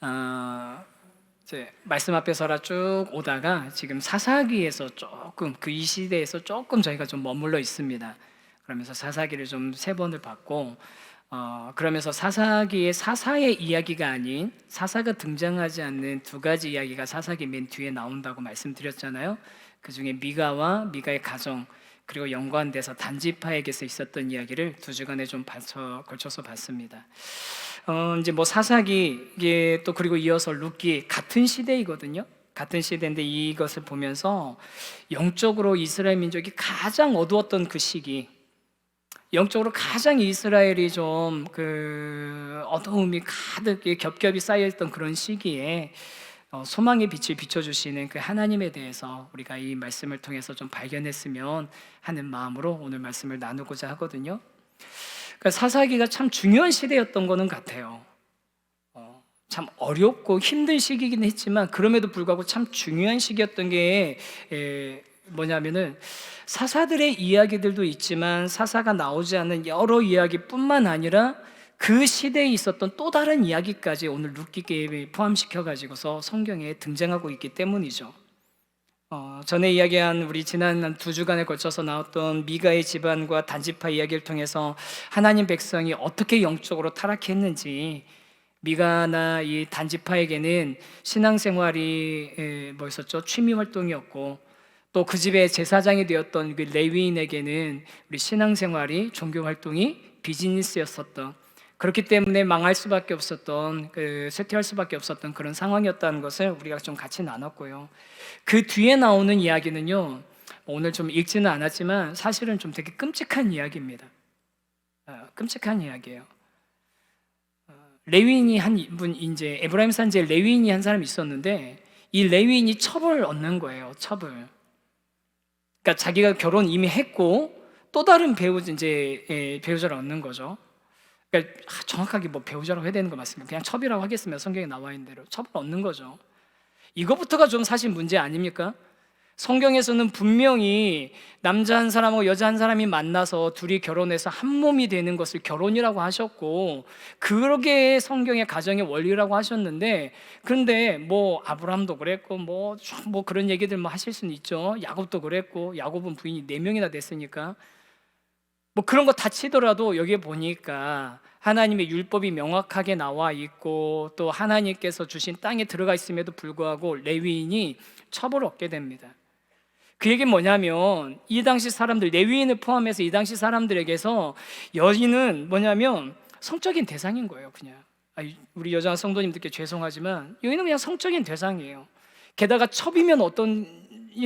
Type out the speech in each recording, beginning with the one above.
어, 이제 말씀 앞에 서라 쭉 오다가 지금 사사기에서 조금 그 이 시대에서 조금 저희가 좀 머물러 있습니다. 그러면서 사사기를 좀 세 번을 봤고 어, 그러면서 사사기의 사사의 이야기가 아닌 사사가 등장하지 않는 두 가지 이야기가 사사기 맨 뒤에 나온다고 말씀드렸잖아요. 그 중에 미가와 미가의 가정 그리고 연관돼서 단지파에게서 있었던 이야기를 두 주간에 좀 받쳐, 걸쳐서 봤습니다. 어, 이제 뭐 사사기 이게 또 그리고 이어서 룻기 같은 시대이거든요. 같은 시대인데 이것을 보면서 영적으로 이스라엘 민족이 가장 어두웠던 그 시기, 영적으로 가장 이스라엘이 좀 그 어두움이 가득 겹겹이 쌓여있던 그런 시기에 어, 소망의 빛을 비춰주시는 그 하나님에 대해서 우리가 이 말씀을 통해서 좀 발견했으면 하는 마음으로 오늘 말씀을 나누고자 하거든요. 그러니까 사사기가 참 중요한 시대였던 거는 같아요. 어, 참 어렵고 힘든 시기긴 했지만 그럼에도 불구하고 참 중요한 시기였던 게 에, 뭐냐면은 사사들의 이야기들도 있지만 사사가 나오지 않는 여러 이야기뿐만 아니라 그 시대에 있었던 또 다른 이야기까지 오늘 룻기게임에 포함시켜 가지고서 성경에 등장하고 있기 때문이죠. 어, 전에 이야기한 우리 지난 한 두 주간에 걸쳐서 나왔던 미가의 집안과 단지파 이야기를 통해서 하나님 백성이 어떻게 영적으로 타락했는지 미가나 이 단지파에게는 신앙생활이 에, 뭐였었죠? 취미 활동이었고 또 그 집의 제사장이 되었던 그 레위인에게는 우리 신앙생활이 종교 활동이 비즈니스였었던 그렇기 때문에 망할 수밖에 없었던 그 쇠퇴할 수밖에 없었던 그런 상황이었다는 것을 우리가 좀 같이 나눴고요. 그 뒤에 나오는 이야기는요. 오늘 좀 읽지는 않았지만 사실은 좀 되게 끔찍한 이야기입니다. 어, 끔찍한 이야기예요. 어, 레위인이 한 분 이제 에브라임 산지에 레위인이 한 사람이 있었는데 이 레위인이 첩을 얻는 거예요. 첩을. 그러니까 자기가 결혼 이미 했고 또 다른 배우 이제 예, 배우자를 얻는 거죠. 그러니까 아, 정확하게 뭐 배우자라고 해야 되는 거 맞습니다. 그냥 첩이라고 하겠습니다. 성경에 나와 있는 대로 첩을 얻는 거죠. 이것부터가 좀 사실 문제 아닙니까? 성경에서는 분명히 남자 한 사람하고 여자 한 사람이 만나서 둘이 결혼해서 한 몸이 되는 것을 결혼이라고 하셨고 그러게 성경의 가정의 원리라고 하셨는데 그런데 뭐 아브라함도 그랬고 뭐뭐 그런 얘기들 뭐 하실 수는 있죠. 야곱도 그랬고 야곱은 부인이 네 명이나 됐으니까 뭐 그런 거 다 치더라도 여기에 보니까 하나님의 율법이 명확하게 나와 있고 또 하나님께서 주신 땅에 들어가 있음에도 불구하고 레위인이 첩을 얻게 됩니다. 그 얘기는 뭐냐면 이 당시 사람들 레위인을 포함해서 이 당시 사람들에게서 여인은 뭐냐면 성적인 대상인 거예요, 그냥. 아, 우리 여자 성도님들께 죄송하지만 여인은 그냥 성적인 대상이에요. 게다가 첩이면 어떤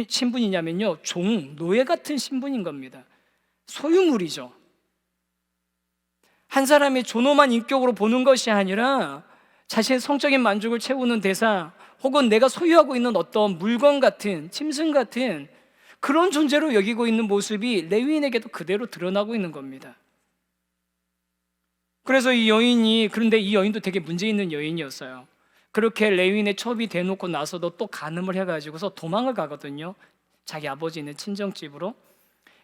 신분이냐면요, 종, 노예 같은 신분인 겁니다. 소유물이죠. 한 사람이 존엄한 인격으로 보는 것이 아니라 자신의 성적인 만족을 채우는 대상 혹은 내가 소유하고 있는 어떤 물건 같은 짐승 같은 그런 존재로 여기고 있는 모습이 레위인에게도 그대로 드러나고 있는 겁니다. 그래서 이 여인이 그런데 이 여인도 되게 문제 있는 여인이었어요. 그렇게 레위인의 첩이 대놓고 나서도 또 간음을 해가지고서 도망을 가거든요. 자기 아버지 있는 친정집으로.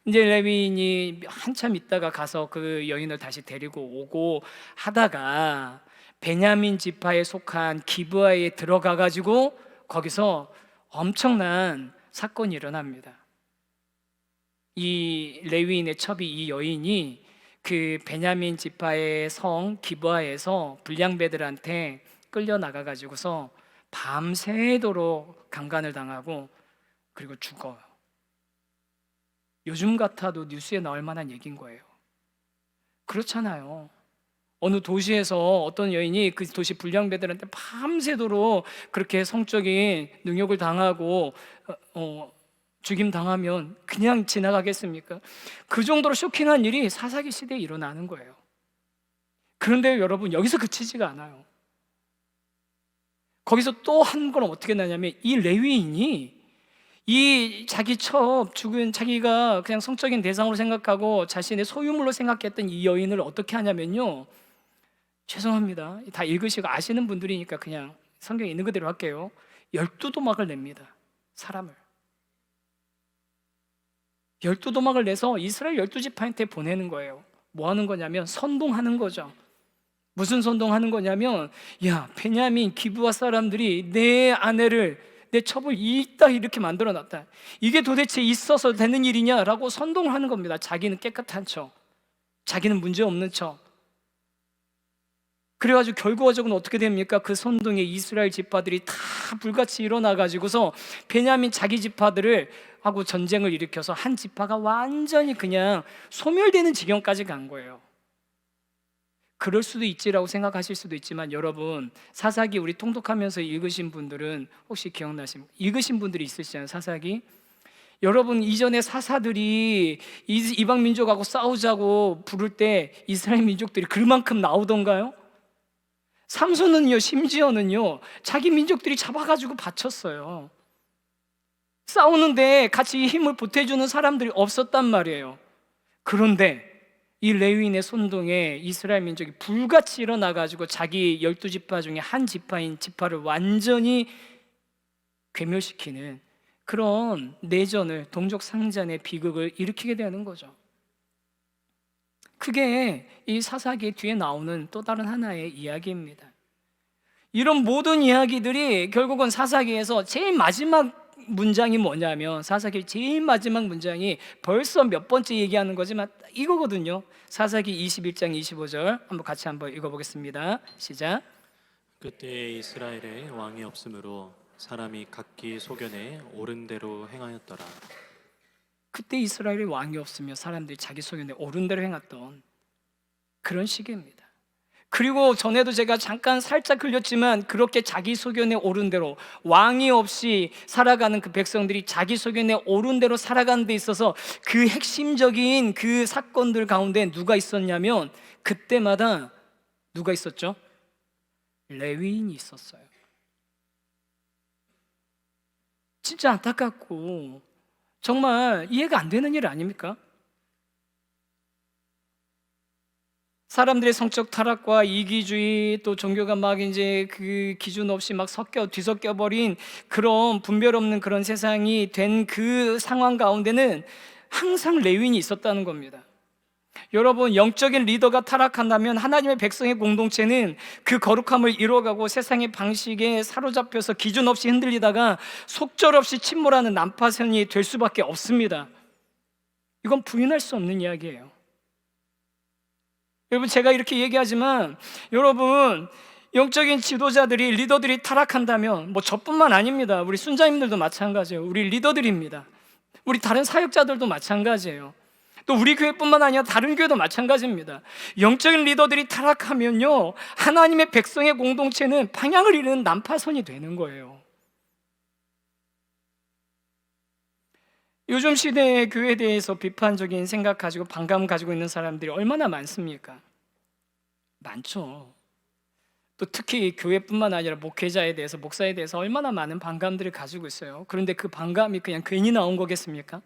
이제 레위인이 한참 있다가 가서 그 여인을 다시 데리고 오고 하다가 베냐민 지파에 속한 기브아에 들어가 가지고 거기서 엄청난 사건이 일어납니다. 이 레위인의 첩이 이 여인이 그 베냐민 지파의 성 기브아에서 불량배들한테 끌려 나가 가지고서 밤새도록 강간을 당하고 그리고 죽어요. 요즘 같아도 뉴스에 나올 만한 얘기인 거예요. 그렇잖아요. 어느 도시에서 어떤 여인이 그 도시 불량배들한테 밤새도록 그렇게 성적인 능욕을 당하고 어, 어, 죽임 당하면 그냥 지나가겠습니까? 그 정도로 쇼킹한 일이 사사기 시대에 일어나는 거예요. 그런데 여러분 여기서 그치지가 않아요. 거기서 또 한 건 어떻게 나냐면 이 레위인이 이 자기 첩 죽은 자기가 그냥 성적인 대상으로 생각하고 자신의 소유물로 생각했던 이 여인을 어떻게 하냐면요. 죄송합니다. 다 읽으시고 아시는 분들이니까 그냥 성경에 있는 그대로 할게요. 열두 도막을 냅니다. 사람을. 열두 도막을 내서 이스라엘 열두 지파한테 보내는 거예요. 뭐 하는 거냐면 선동하는 거죠. 무슨 선동하는 거냐면 야 베냐민 기부와 사람들이 내 아내를 내 첩을 이따 이렇게 만들어 놨다. 이게 도대체 있어서 되는 일이냐라고 선동을 하는 겁니다. 자기는 깨끗한 척, 자기는 문제 없는 척. 그래가지고 결과적으로 어떻게 됩니까? 그 선동에 이스라엘 지파들이 다 불같이 일어나 가지고서 베냐민 자기 지파들을 하고 전쟁을 일으켜서 한 지파가 완전히 그냥 소멸되는 지경까지 간 거예요. 그럴 수도 있지라고 생각하실 수도 있지만 여러분 사사기 우리 통독하면서 읽으신 분들은 혹시 기억나십니까? 읽으신 분들이 있으시잖아요 사사기 여러분 이전에 사사들이 이- 이방 민족하고 싸우자고 부를 때 이스라엘 민족들이 그만큼 나오던가요? 삼손은요 심지어는요 자기 민족들이 잡아가지고 바쳤어요 싸우는데 같이 힘을 보태주는 사람들이 없었단 말이에요 그런데 이 레위인의 선동에 이스라엘 민족이 불같이 일어나 가지고 자기 열두 지파 중에 한 지파인 지파를 완전히 괴멸시키는 그런 내전을 동족 상잔의 비극을 일으키게 되는 거죠. 그게 이 사사기 뒤에 나오는 또 다른 하나의 이야기입니다. 이런 모든 이야기들이 결국은 사사기에서 제일 마지막 문장이 뭐냐면 사사기 제일 마지막 문장이 벌써 몇 번째 얘기하는 거지만 이거거든요. 사사기 21장 25절 한번 같이 한번 읽어보겠습니다. 시작. 그때 이스라엘에 왕이 없으므로 사람이 각기 소견에 옳은 대로 행하였더라. 그때 이스라엘에 왕이 없으며 사람들이 자기 소견에 옳은 대로 행했던 그런 시기입니다. 그리고 전에도 제가 잠깐 살짝 흘렸지만 그렇게 자기 소견에 옳은 대로 왕이 없이 살아가는 그 백성들이 자기 소견에 옳은 대로 살아가는 데 있어서 그 핵심적인 그 사건들 가운데 누가 있었냐면 그때마다 누가 있었죠? 레위인이 있었어요. 진짜 안타깝고 정말 이해가 안 되는 일 아닙니까? 사람들의 성적 타락과 이기주의 또 종교가 막 이제 그 기준 없이 막 섞여 뒤섞여 버린 그런 분별 없는 그런 세상이 된 그 상황 가운데는 항상 레윈이 있었다는 겁니다. 여러분 영적인 리더가 타락한다면 하나님의 백성의 공동체는 그 거룩함을 이루어가고 세상의 방식에 사로잡혀서 기준 없이 흔들리다가 속절없이 침몰하는 난파선이 될 수밖에 없습니다. 이건 부인할 수 없는 이야기예요. 여러분 제가 이렇게 얘기하지만 여러분 영적인 지도자들이 리더들이 타락한다면 뭐 저뿐만 아닙니다. 우리 순자님들도 마찬가지예요. 우리 리더들입니다. 우리 다른 사역자들도 마찬가지예요. 또 우리 교회뿐만 아니라 다른 교회도 마찬가지입니다. 영적인 리더들이 타락하면요 하나님의 백성의 공동체는 방향을 잃는 난파선이 되는 거예요. 요즘 시대의 교회에 대해서 비판적인 생각 가지고 반감 가지고 있는 사람들이 얼마나 많습니까? 많죠. 또 특히 교회뿐만 아니라 목회자에 대해서 목사에 대해서 얼마나 많은 반감들을 가지고 있어요. 그런데 그 반감이 그냥 괜히 나온 거겠습니까?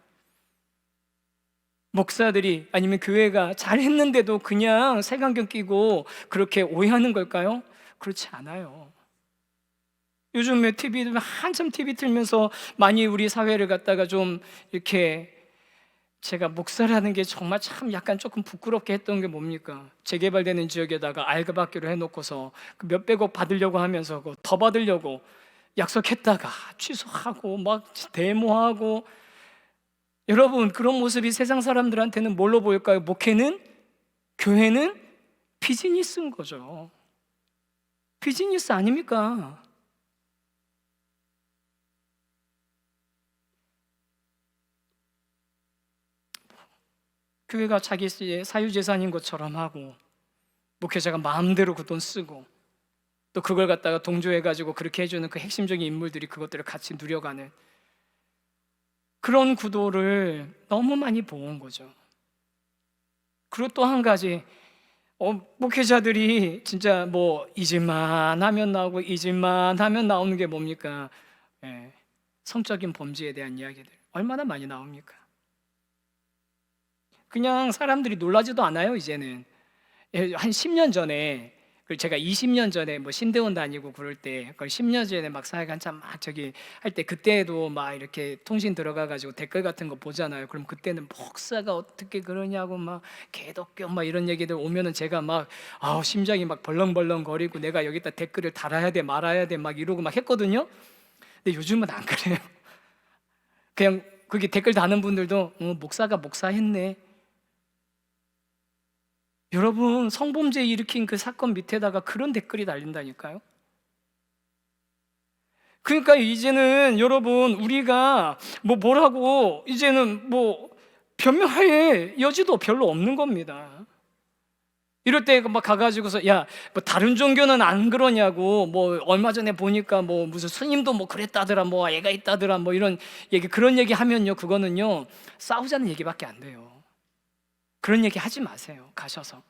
목사들이 아니면 교회가 잘했는데도 그냥 색안경 끼고 그렇게 오해하는 걸까요? 그렇지 않아요. 요즘에 TV 한참 TV 틀면서 많이 우리 사회를 갖다가 좀 이렇게 제가 목사라는 게 정말 참 약간 조금 부끄럽게 했던 게 뭡니까? 재개발되는 지역에다가 알바받기로 해놓고서 그 몇백억 받으려고 하면서 그더 받으려고 약속했다가 취소하고 막 데모하고 여러분 그런 모습이 세상 사람들한테는 뭘로 보일까요? 목회는 교회는 비즈니스인 거죠. 비즈니스 아닙니까? 교회가 자기 사유재산인 것처럼 하고 목회자가 마음대로 그 돈 쓰고 또 그걸 갖다가 동조해가지고 그렇게 해주는 그 핵심적인 인물들이 그것들을 같이 누려가는 그런 구도를 너무 많이 보온 거죠. 그리고 또 한 가지 어, 목회자들이 진짜 뭐 잊을만 하면 나오고 잊을만 하면 나오는 게 뭡니까? 예, 성적인 범죄에 대한 이야기들 얼마나 많이 나옵니까? 그냥 사람들이 놀라지도 않아요 이제는 예, 한 10년 전에 그그 제가 20년 전에 뭐 신대원 다니고 그럴 때 그걸 10년 전에 막 사회 한참 막 저기 할 때 그때도 막 이렇게 통신 들어가 가지고 댓글 같은 거 보잖아요. 그럼 그때는 목사가 어떻게 그러냐고 막 개독교 막 이런 얘기들 오면은 제가 막 아우 심장이 막 벌렁벌렁 거리고 내가 여기다 댓글을 달아야 돼 말아야 돼 막 이러고 막 했거든요. 근데 요즘은 안 그래요. 그냥 그게 댓글 다는 분들도 어, 목사가 목사했네. 여러분 성범죄 일으킨 그 사건 밑에다가 그런 댓글이 달린다니까요. 그러니까 이제는 여러분 우리가 뭐 뭐라고 이제는 뭐 변명할 여지도 별로 없는 겁니다. 이럴 때 막 가가지고서 야 뭐 다른 종교는 안 그러냐고 뭐 얼마 전에 보니까 뭐 무슨 스님도 뭐 그랬다더라 뭐 애가 있다더라 뭐 이런 얘기 그런 얘기 하면요 그거는요 싸우자는 얘기밖에 안 돼요. 그런 얘기 하지 마세요. 가셔서.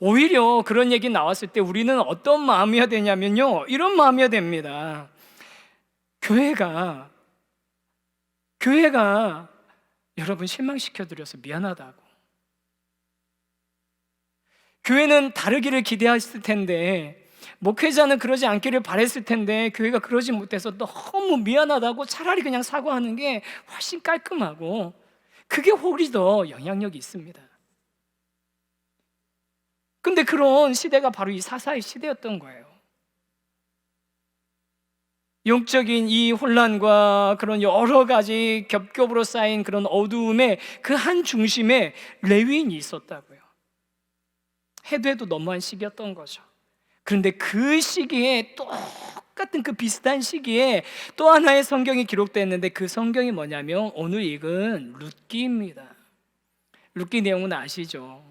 오히려 그런 얘기 나왔을 때 우리는 어떤 마음이어야 되냐면요. 이런 마음이어야 됩니다. 교회가 교회가 여러분 실망시켜 드려서 미안하다고. 교회는 다르기를 기대했을 텐데 목회자는 그러지 않기를 바랬을 텐데 교회가 그러지 못해서 너무 미안하다고 차라리 그냥 사과하는 게 훨씬 깔끔하고 그게 훨이 더 영향력이 있습니다. 근데 그런 시대가 바로 이 사사의 시대였던 거예요. 영적인 이 혼란과 그런 여러 가지 겹겹으로 쌓인 그런 어두움의 그한 중심에 레위인이 있었다고요. 해도 해도 너무한 시기였던 거죠. 그런데 그 시기에 똑 같은 그 비슷한 시기에 또 하나의 성경이 기록됐는데 그 성경이 뭐냐면 오늘 읽은 룻기입니다. 룻기 내용은 아시죠?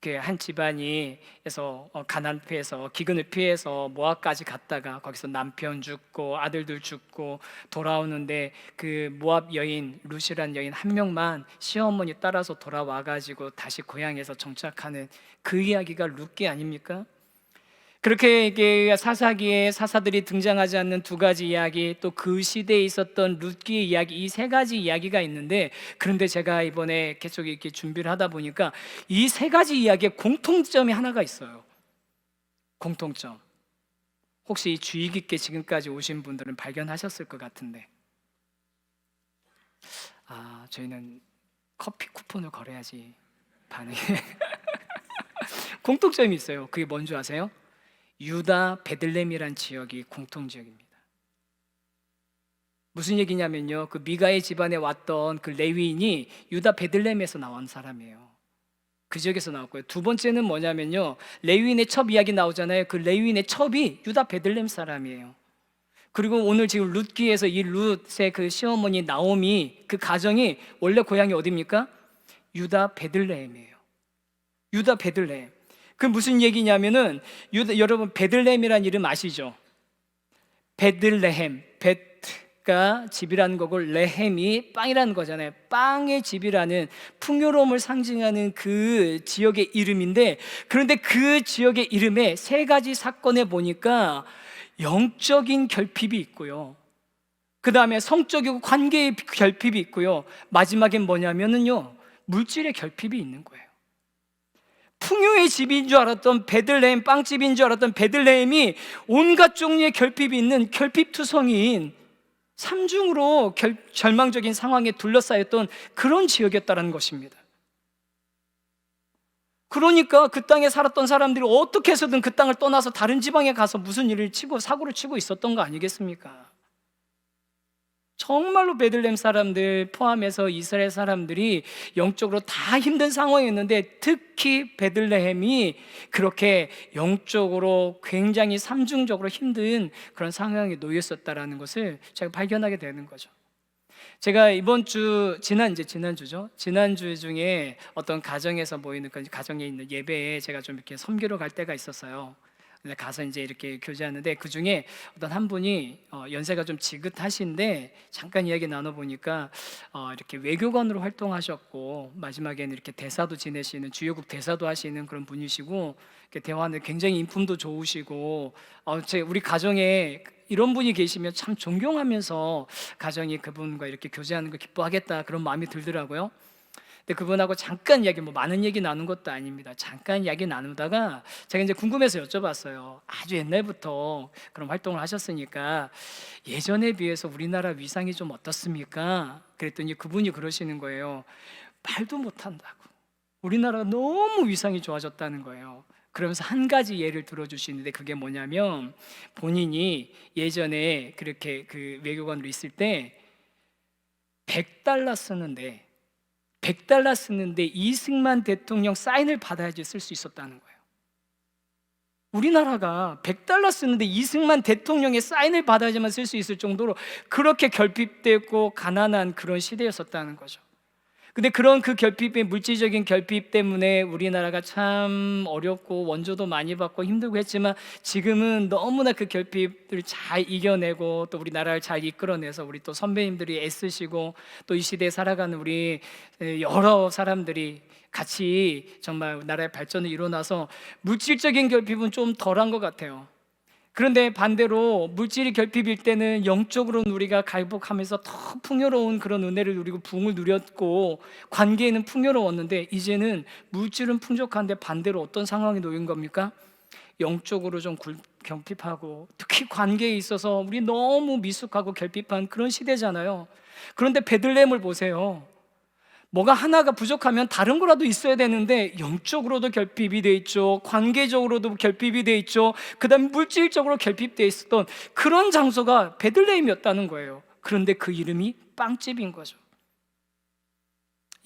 그한 집안이에서 어, 가난 피해서 기근을 피해서 모압까지 갔다가 거기서 남편 죽고 아들들 죽고 돌아오는데 그 모압 여인 루시란 여인 한 명만 시어머니 따라서 돌아와 가지고 다시 고향에서 정착하는 그 이야기가 룻기 아닙니까? 그렇게 사사기에 사사들이 등장하지 않는 두 가지 이야기 또 그 시대에 있었던 룻기의 이야기 이 세 가지 이야기가 있는데 그런데 제가 이번에 계속 이렇게 준비를 하다 보니까 이 세 가지 이야기에 공통점이 하나가 있어요. 공통점. 혹시 주의 깊게 지금까지 오신 분들은 발견하셨을 것 같은데 아 저희는 커피 쿠폰을 걸어야지 반응이 공통점이 있어요. 그게 뭔지 아세요? 유다 베들렘이란 지역이 공통 지역입니다. 무슨 얘기냐면요. 그 미가의 집안에 왔던 그 레위인이 유다 베들렘에서 나온 사람이에요. 그 지역에서 나왔고요. 두 번째는 뭐냐면요. 레위인의 첩 이야기 나오잖아요. 그 레위인의 첩이 유다 베들렘 사람이에요. 그리고 오늘 지금 룻기에서 이 룻의 그 시어머니 나오미 그 가정이 원래 고향이 어디입니까? 유다 베들레헴이에요. 유다 베들레헴. 그 무슨 얘기냐면은 여러분 베들레헴이란 이름 아시죠? 베들레헴 베트가 집이라는 거고 레헴이 빵이라는 거잖아요. 빵의 집이라는 풍요로움을 상징하는 그 지역의 이름인데 그런데 그 지역의 이름에 세 가지 사건에 보니까 영적인 결핍이 있고요. 그 다음에 성적이고 관계의 결핍이 있고요. 마지막엔 뭐냐면은요 물질의 결핍이 있는 거예요. 풍요의 집인 줄 알았던 베들레헴 빵집인 줄 알았던 베들레헴이 온갖 종류의 결핍이 있는 결핍투성이인 삼중으로 결, 절망적인 상황에 둘러싸였던 그런 지역이었다는 것입니다. 그러니까 그 땅에 살았던 사람들이 어떻게 해서든 그 땅을 떠나서 다른 지방에 가서 무슨 일을 치고 사고를 치고 있었던 거 아니겠습니까? 정말로 베들렘 사람들 포함해서 이스라엘 사람들이 영적으로 다 힘든 상황이었는데 특히 베들레헴이 그렇게 영적으로 굉장히 삼중적으로 힘든 그런 상황에 놓였었다라는 것을 제가 발견하게 되는 거죠. 제가 이번 주 지난 이제 지난 주죠. 지난 주 중에 어떤 가정에서 모이는 그 가정에 있는 예배에 제가 좀 이렇게 섬기러 갈 때가 있었어요. 가서 이제 이렇게 교제하는데 그 중에 어떤 한 분이 어, 연세가 좀 지긋하신데 잠깐 이야기 나눠 보니까 어, 이렇게 외교관으로 활동하셨고 마지막에는 이렇게 대사도 지내시는 주요국 대사도 하시는 그런 분이시고 대화는 굉장히 인품도 좋으시고 어, 제 우리 가정에 이런 분이 계시면 참 존경하면서 가정이 그분과 이렇게 교제하는 걸 기뻐하겠다 그런 마음이 들더라고요. 근데 그분하고 잠깐 이야기 뭐 많은 얘기 나눈 것도 아닙니다. 잠깐 이야기 나누다가 제가 이제 궁금해서 여쭤봤어요. 아주 옛날부터 그런 활동을 하셨으니까 예전에 비해서 우리나라 위상이 좀 어떻습니까? 그랬더니 그분이 그러시는 거예요. 말도 못한다고. 우리나라가 너무 위상이 좋아졌다는 거예요. 그러면서 한 가지 예를 들어주시는데 그게 뭐냐면 본인이 예전에 그렇게 그 외교관으로 있을 때 100달러 쓰는데 100달러 쓰는데 이승만 대통령 사인을 받아야지 쓸 수 있었다는 거예요. 우리나라가 100달러 쓰는데 이승만 대통령의 사인을 받아야지만 쓸 수 있을 정도로 그렇게 결핍되고 가난한 그런 시대였었다는 거죠. 근데 그런 그 결핍의 물질적인 결핍 때문에 우리나라가 참 어렵고 원조도 많이 받고 힘들고 했지만 지금은 너무나 그 결핍을 잘 이겨내고 또 우리나라를 잘 이끌어내서 우리 또 선배님들이 애쓰시고 또 이 시대에 살아가는 우리 여러 사람들이 같이 정말 나라의 발전을 이뤄나서 물질적인 결핍은 좀 덜한 것 같아요. 그런데 반대로 물질이 결핍일 때는 영적으로는 우리가 갈복하면서 더 풍요로운 그런 은혜를 누리고 부흥을 누렸고 관계에는 풍요로웠는데 이제는 물질은 풍족한데 반대로 어떤 상황이 놓인 겁니까? 영적으로 좀 굴- 결핍하고 특히 관계에 있어서 우리 너무 미숙하고 결핍한 그런 시대잖아요. 그런데 베들레헴을 보세요. 뭐가 하나가 부족하면 다른 거라도 있어야 되는데 영적으로도 결핍이 돼 있죠. 관계적으로도 결핍이 돼 있죠. 그다음에 물질적으로 결핍돼 있었던 그런 장소가 베들레헴이었다는 거예요. 그런데 그 이름이 빵집인 거죠.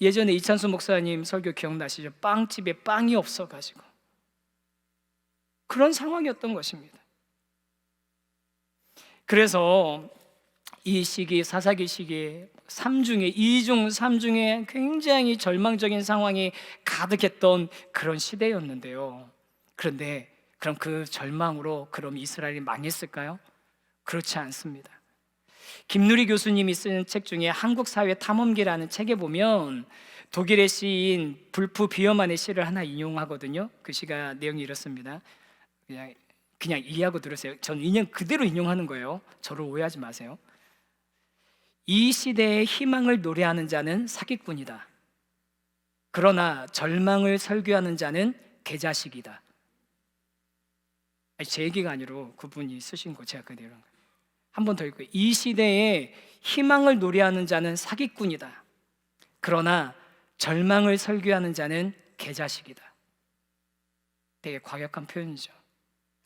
예전에 이찬수 목사님 설교 기억나시죠? 빵집에 빵이 없어 가지고 그런 상황이었던 것입니다. 그래서 이 시기 사사기 시기에 삼중에 이중 삼중에 굉장히 절망적인 상황이 가득했던 그런 시대였는데요. 그런데 그럼 그 절망으로 그럼 이스라엘이 망했을까요? 그렇지 않습니다. 김누리 교수님이 쓴 책 중에 한국 사회 탐험기라는 책에 보면 독일의 시인 불프 비어만의 시를 하나 인용하거든요. 그 시가 내용이 이렇습니다. 그냥 그냥 이해하고 들으세요. 저는 인용 그대로 인용하는 거예요. 저를 오해하지 마세요. 이 시대의 희망을 노래하는 자는 사기꾼이다. 그러나 절망을 설교하는 자는 개자식이다. 아니, 제 얘기가 아니로 그분이 쓰신 거 제가 그대로 한번더 읽고요. 이 시대에 희망을 노래하는 자는 사기꾼이다. 그러나 절망을 설교하는 자는 개자식이다. 되게 과격한 표현이죠.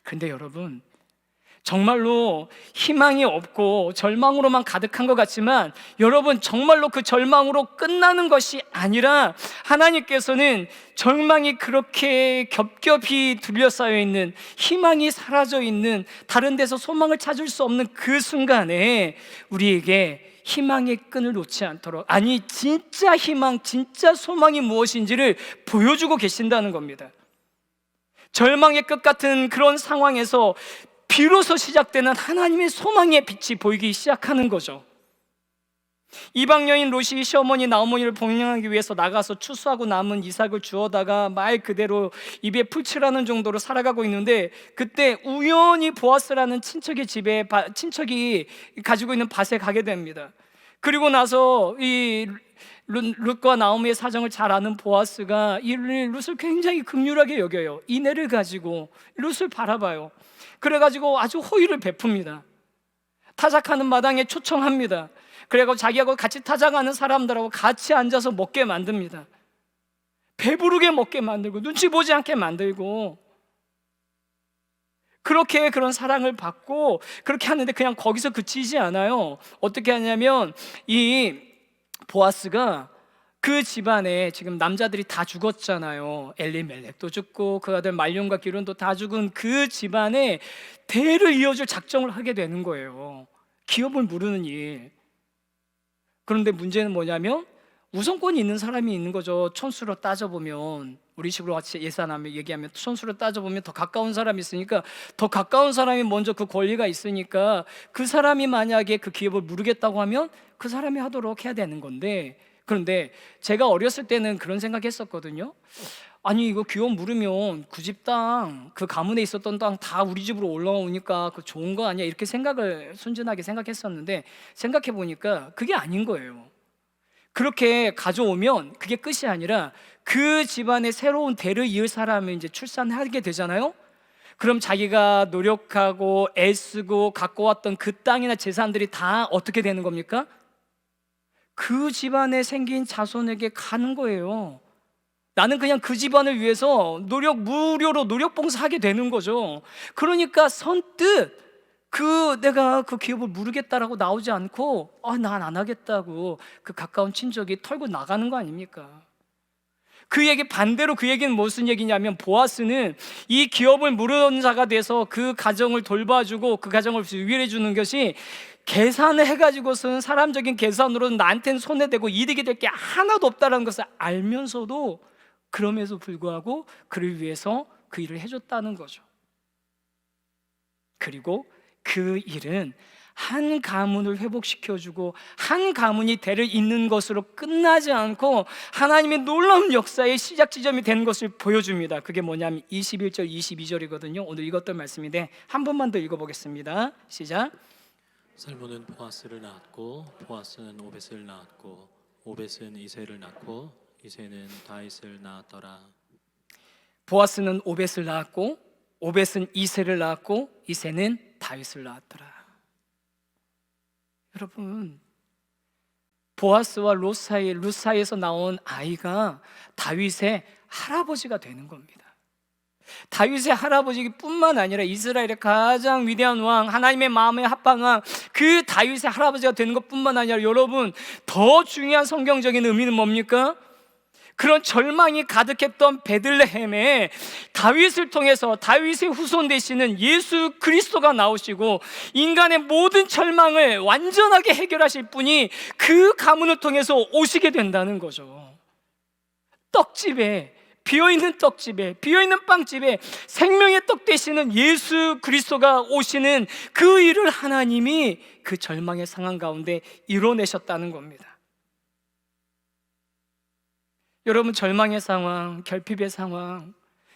근데 여러분 정말로 희망이 없고 절망으로만 가득한 것 같지만 여러분 정말로 그 절망으로 끝나는 것이 아니라 하나님께서는 절망이 그렇게 겹겹이 둘러싸여 있는 희망이 사라져 있는 다른 데서 소망을 찾을 수 없는 그 순간에 우리에게 희망의 끈을 놓지 않도록 아니 진짜 희망 진짜 소망이 무엇인지를 보여주고 계신다는 겁니다. 절망의 끝 같은 그런 상황에서 비로소 시작되는 하나님의 소망의 빛이 보이기 시작하는 거죠. 이방 여인 롯이 시어머니 나오머니를 봉양하기 위해서 나가서 추수하고 남은 이삭을 주어다가 말 그대로 입에 풀칠하는 정도로 살아가고 있는데 그때 우연히 보아스라는 친척의 집에 바- 친척이 가지고 있는 밭에 가게 됩니다. 그리고 나서 이 룻- 룻과 나오미의 사정을 잘 아는 보아스가 이 룻을 굉장히 극률하게 여겨요. 이내를 가지고 룻을 바라봐요. 그래가지고 아주 호의를 베풉니다. 타작하는 마당에 초청합니다. 그리고 자기하고 같이 타작하는 사람들하고 같이 앉아서 먹게 만듭니다. 배부르게 먹게 만들고 눈치 보지 않게 만들고 그렇게 그런 사랑을 받고 그렇게 하는데 그냥 거기서 그치지 않아요. 어떻게 하냐면 이 보아스가 그 집안에 지금 남자들이 다 죽었잖아요. 엘리멜렉도 죽고 그 아들 말론과 기론도 다 죽은 그 집안에 대를 이어줄 작정을 하게 되는 거예요. 기업을 무르는 일. 그런데 문제는 뭐냐면 우선권이 있는 사람이 있는 거죠. 천수로 따져보면 우리 식으로 같이 예산하면 얘기하면 천수로 따져보면 더 가까운 사람이 있으니까 더 가까운 사람이 먼저 그 권리가 있으니까 그 사람이 만약에 그 기업을 무르겠다고 하면 그 사람이 하도록 해야 되는 건데 그런데 제가 어렸을 때는 그런 생각했었거든요. 아니 이거 기업 물으면 그 집 땅, 그 가문에 있었던 땅 다 우리 집으로 올라오니까 그 좋은 거 아니야 이렇게 생각을 순진하게 생각했었는데 생각해 보니까 그게 아닌 거예요. 그렇게 가져오면 그게 끝이 아니라 그 집안의 새로운 대를 이을 사람을 이제 출산하게 되잖아요. 그럼 자기가 노력하고 애쓰고 갖고 왔던 그 땅이나 재산들이 다 어떻게 되는 겁니까? 그 집안에 생긴 자손에게 가는 거예요. 나는 그냥 그 집안을 위해서 노력 무료로 노력 봉사하게 되는 거죠. 그러니까 선뜻 그 내가 그 기업을 모르겠다라고 나오지 않고 아 난 안 하겠다고 그 가까운 친족이 털고 나가는 거 아닙니까? 그 얘기 반대로 그 얘기는 무슨 얘기냐면 보아스는 이 기업을 무르는 자가 돼서 그 가정을 돌봐주고 그 가정을 위해 주는 것이 계산을 해가지고서는 사람적인 계산으로는 나한테는 손해되고 이득이 될 게 하나도 없다는 것을 알면서도 그럼에도 불구하고 그를 위해서 그 일을 해줬다는 거죠. 그리고 그 일은 한 가문을 회복시켜주고 한 가문이 대를 잇는 것으로 끝나지 않고 하나님의 놀라운 역사의 시작 지점이 된 것을 보여줍니다. 그게 뭐냐면 21절, 22절이거든요. 오늘 이것들 말씀인데 한 번만 더 읽어보겠습니다. 시작. 살몬은 보아스를 낳았고 보아스는 오벳을 낳았고 오벳은 이세를 낳고 이세는 다윗을 낳았더라. 보아스는 오벳을 낳았고 오벳은 이세를 낳았고 이세는 다윗을 낳았더라. 여러분 보아스와 롯 사이 룻 사이에서 나온 아이가 다윗의 할아버지가 되는 겁니다. 다윗의 할아버지뿐만 아니라 이스라엘의 가장 위대한 왕, 하나님의 마음에 합한 왕, 그 다윗의 할아버지가 되는 것뿐만 아니라 여러분 더 중요한 성경적인 의미는 뭡니까? 그런 절망이 가득했던 베들레헴에 다윗을 통해서 다윗의 후손 되시는 예수 그리스도가 나오시고 인간의 모든 절망을 완전하게 해결하실 분이 그 가문을 통해서 오시게 된다는 거죠. 떡집에 비어있는 떡집에 비어있는 빵집에 생명의 떡 되시는 예수 그리스도가 오시는 그 일을 하나님이 그 절망의 상황 가운데 이뤄내셨다는 겁니다. 여러분 절망의 상황, 결핍의 상황,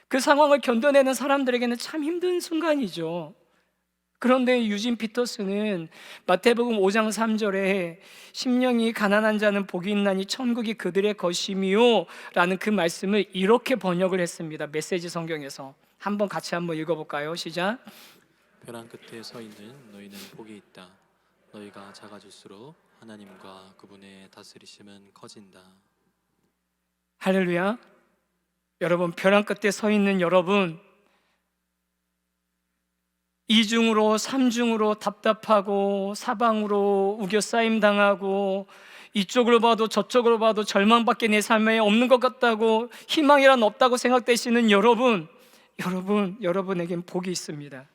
그 상황을 견뎌내는 사람들에게는 참 힘든 순간이죠. 그런데 유진 피터스는 마태복음 5장 3절에 심령이 가난한 자는 복이 있나니 천국이 그들의 것이미요 라는 그 말씀을 이렇게 번역을 했습니다. 메시지 성경에서 한번 같이 한번 읽어 볼까요? 시작. 벼랑 끝에 서 있는 너희는 복이 있다. 너희가 작아질수록 하나님과 그분의 다스리심은 커진다. 할렐루야. 여러분 벼랑 끝에 서 있는 여러분 이중으로 삼중으로 답답하고 사방으로 우겨싸임 당하고 이쪽으로 봐도 저쪽으로 봐도 절망밖에 내 삶에 없는 것 같다고 희망이란 없다고 생각되시는 여러분 여러분 여러분에겐 복이 있습니다.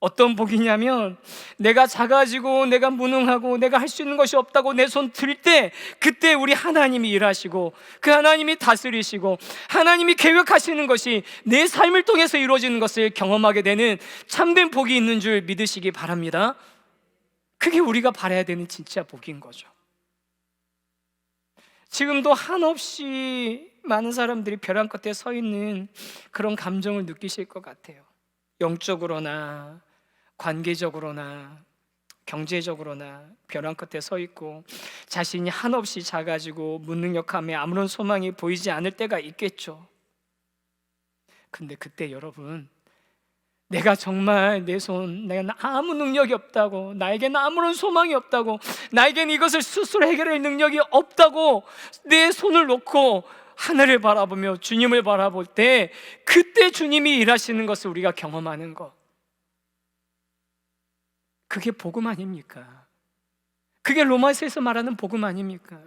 어떤 복이냐면 내가 작아지고 내가 무능하고 내가 할 수 있는 것이 없다고 내 손 들 때 그때 우리 하나님이 일하시고 그 하나님이 다스리시고 하나님이 계획하시는 것이 내 삶을 통해서 이루어지는 것을 경험하게 되는 참된 복이 있는 줄 믿으시기 바랍니다. 그게 우리가 바라야 되는 진짜 복인 거죠. 지금도 한없이 많은 사람들이 벼랑 끝에 서 있는 그런 감정을 느끼실 것 같아요. 영적으로나 관계적으로나 경제적으로나 벼랑 끝에 서 있고 자신이 한없이 작아지고 무능력함에 아무런 소망이 보이지 않을 때가 있겠죠. 근데 그때 여러분 내가 정말 내 손, 내가 아무 능력이 없다고, 나에게는 아무런 소망이 없다고, 나에게는 이것을 스스로 해결할 능력이 없다고 내 손을 놓고 하늘을 바라보며 주님을 바라볼 때 그때 주님이 일하시는 것을 우리가 경험하는 것. 그게 복음 아닙니까? 그게 로마서에서 말하는 복음 아닙니까?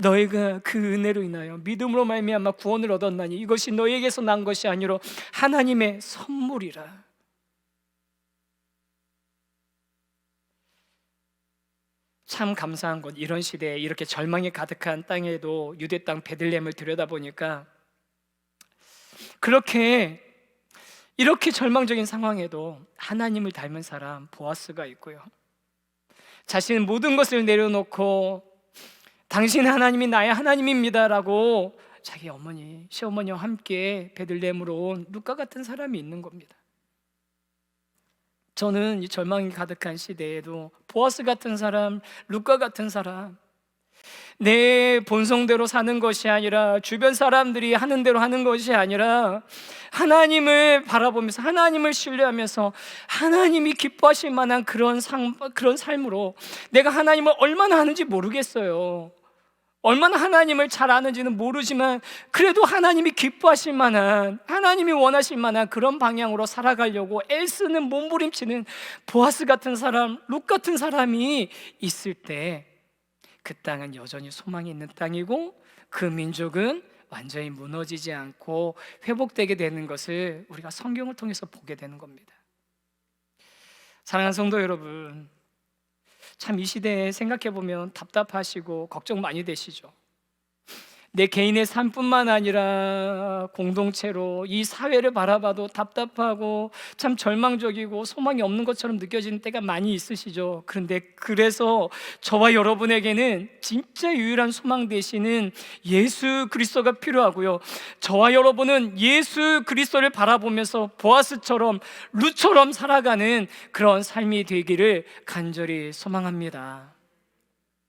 너희가 그 은혜로 인하여 믿음으로 말미암아 구원을 얻었나니 이것이 너희에게서 난 것이 아니로 하나님의 선물이라. 참 감사한 것 이런 시대에 이렇게 절망이 가득한 땅에도 유대 땅 베들레헴을 들여다보니까 그렇게 이렇게 절망적인 상황에도 하나님을 닮은 사람 보아스가 있고요. 자신은 모든 것을 내려놓고 당신 하나님이 나의 하나님입니다라고 자기 어머니, 시어머니와 함께 베들레헴으로 온 루카 같은 사람이 있는 겁니다. 저는 이 절망이 가득한 시대에도 보아스 같은 사람, 루카 같은 사람, 내 본성대로 사는 것이 아니라 주변 사람들이 하는 대로 하는 것이 아니라 하나님을 바라보면서 하나님을 신뢰하면서 하나님이 기뻐하실 만한 그런 삶, 그런 삶으로 내가 하나님을 얼마나 하는지 모르겠어요. 얼마나 하나님을 잘 아는지는 모르지만 그래도 하나님이 기뻐하실 만한 하나님이 원하실 만한 그런 방향으로 살아가려고 애쓰는 몸부림치는 보아스 같은 사람, 룩 같은 사람이 있을 때 그 땅은 여전히 소망이 있는 땅이고 그 민족은 완전히 무너지지 않고 회복되게 되는 것을 우리가 성경을 통해서 보게 되는 겁니다. 사랑하는 성도 여러분, 참 이 시대에 생각해 보면 답답하시고 걱정 많이 되시죠. 내 개인의 삶뿐만 아니라 공동체로 이 사회를 바라봐도 답답하고 참 절망적이고 소망이 없는 것처럼 느껴지는 때가 많이 있으시죠. 그런데 그래서 저와 여러분에게는 진짜 유일한 소망 되시는 예수 그리스도가 필요하고요. 저와 여러분은 예수 그리스도를 바라보면서 보아스처럼 루처럼 살아가는 그런 삶이 되기를 간절히 소망합니다.